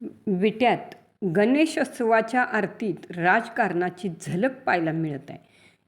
विट्यात गणेशोत्सवाच्या आरतीत राजकारणाची झलक पाहायला मिळत आहे.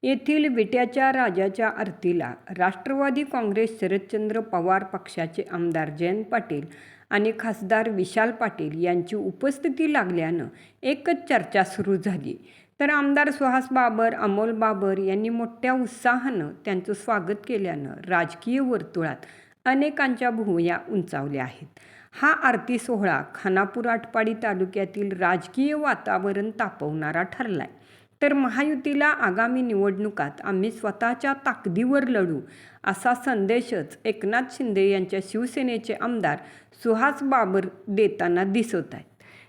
येथील विट्याच्या राजाच्या आरतीला राष्ट्रवादी काँग्रेस शरदचंद्र पवार पक्षाचे आमदार जयंत पाटील आणि खासदार विशाल पाटील यांची उपस्थिती लागल्यानं एकच चर्चा सुरू झाली. तर आमदार सुहास बाबर अमोल बाबर यांनी मोठ्या उत्साहानं त्यांचं स्वागत केल्यानं राजकीय वर्तुळात अनेकांच्या भुवया उंचावल्या आहेत. हा आरती सोहळा खानापूर आटपाडी तालुक्यातील राजकीय वातावरण तापवणारा ठरलाय. तर महायुतीला आगामी निवडणुकात आम्ही स्वतःच्या ताकदीवर लढू असा संदेशच एकनाथ शिंदे यांच्या शिवसेनेचे आमदार सुहास बाबर देताना दिसत आहेत.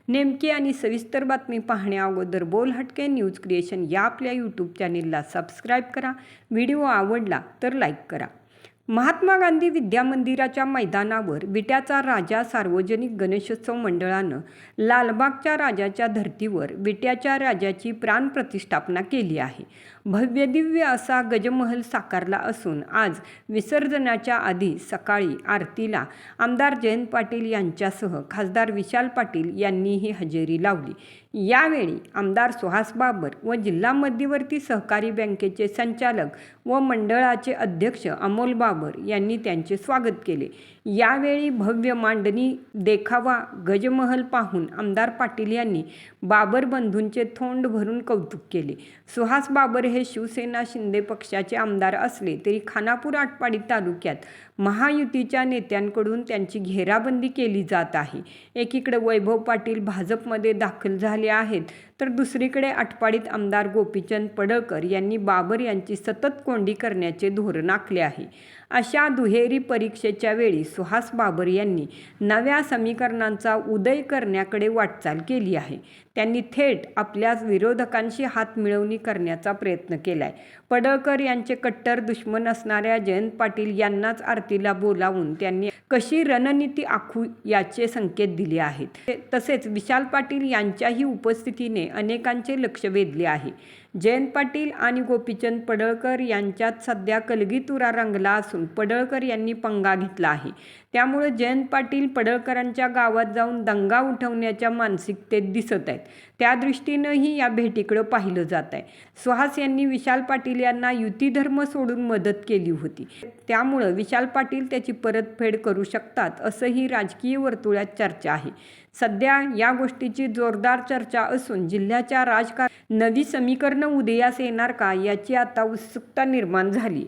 नेमकी आणि सविस्तर बातमी पाहण्याअगोदर बोल हटके न्यूज क्रिएशन या आपल्या यूट्यूब चॅनेलला सबस्क्राईब करा. व्हिडिओ आवडला तर लाईक करा. महात्मा गांधी विद्यामंदिराच्या मैदानावर विट्याचा राजा सार्वजनिक गणेशोत्सव मंडळानं लालबागच्या राजाच्या धर्तीवर विट्याच्या राजाची प्राणप्रतिष्ठापना केली आहे. भव्यदिव्य असा गजमहल साकारला असून आज विसर्जनाच्या आधी सकाळी आरतीला आमदार जयंत पाटील यांच्यासह खासदार विशाल पाटील यांनीही हजेरी लावली. यावेळी आमदार सुहास बाबर व जिल्हा मध्यवर्ती सहकारी बँकेचे संचालक व मंडळाचे अध्यक्ष अमोल बाबर यांनी त्यांचे स्वागत केले. यावेळी भव्य मांडणी देखावा गजमहल पाहून आमदार पाटील यांनी बाबर बंधूंचे थोंड भरून कौतुक केले. सुहास बाबर हे शिवसेना शिंदे पक्षाचे आमदार असले तरी खानापूर आटपाडी तालुक्यात महायुतीच्या नेत्यांकडून त्यांची घेराबंदी केली जात आहे. एकीकडे वैभव पाटील भाजपमध्ये दाखल झाले आहेत तर दुसरीकडे आटपाडीत आमदार गोपीचंद पडळकर यांनी बाबर यांची सतत कोंडी करण्याचे धोरण आखले आहे. अशा दुहेरी परीक्षेच्या वेळी सुहास बाबर यांनी नव्या समीकरणांचा उदय करण्याकडे वाटचाल केली आहे. त्यांनी थेट आपल्या विरोधकांशी हात मिळवणी करण्याचा प्रयत्न केलाय. पडळकर यांचे कट्टर दुश्मन असणाऱ्या जयंत पाटील यांनाच आरतीला बोलावून त्यांनी कशी रणनीती आखू याचे संकेत दिले आहेत. तसेच विशाल पाटील यांच्याही उपस्थितीने अनेकांचे लक्ष वेधले आहे. जयंत पाटील आणि गोपीचंद पडळकर यांच्यात सध्या कलगीतुरा रंगला असून पडळकर यांनी पंगा घेतला आहे. त्यामुळे जयंत पाटील पडळकरांच्या गावात जाऊन दंगा उठवण्याच्या मानसिकतेत दिसत आहेत. त्या दृष्टीनंही या भेटीकडं पाहिलं जात आहे. सुहास यांनी विशाल पाटील यांना युतीधर्म सोडून मदत केली होती. त्यामुळं विशाल पाटील त्याची परतफेड करू शकतात असंही राजकीय वर्तुळात चर्चा आहे. सध्या या गोष्टीची जोरदार चर्चा असून जिल्ह्याच्या राजकारण नवी समीकरण उदयास येणार का याची आता उत्सुकता निर्माण झाली.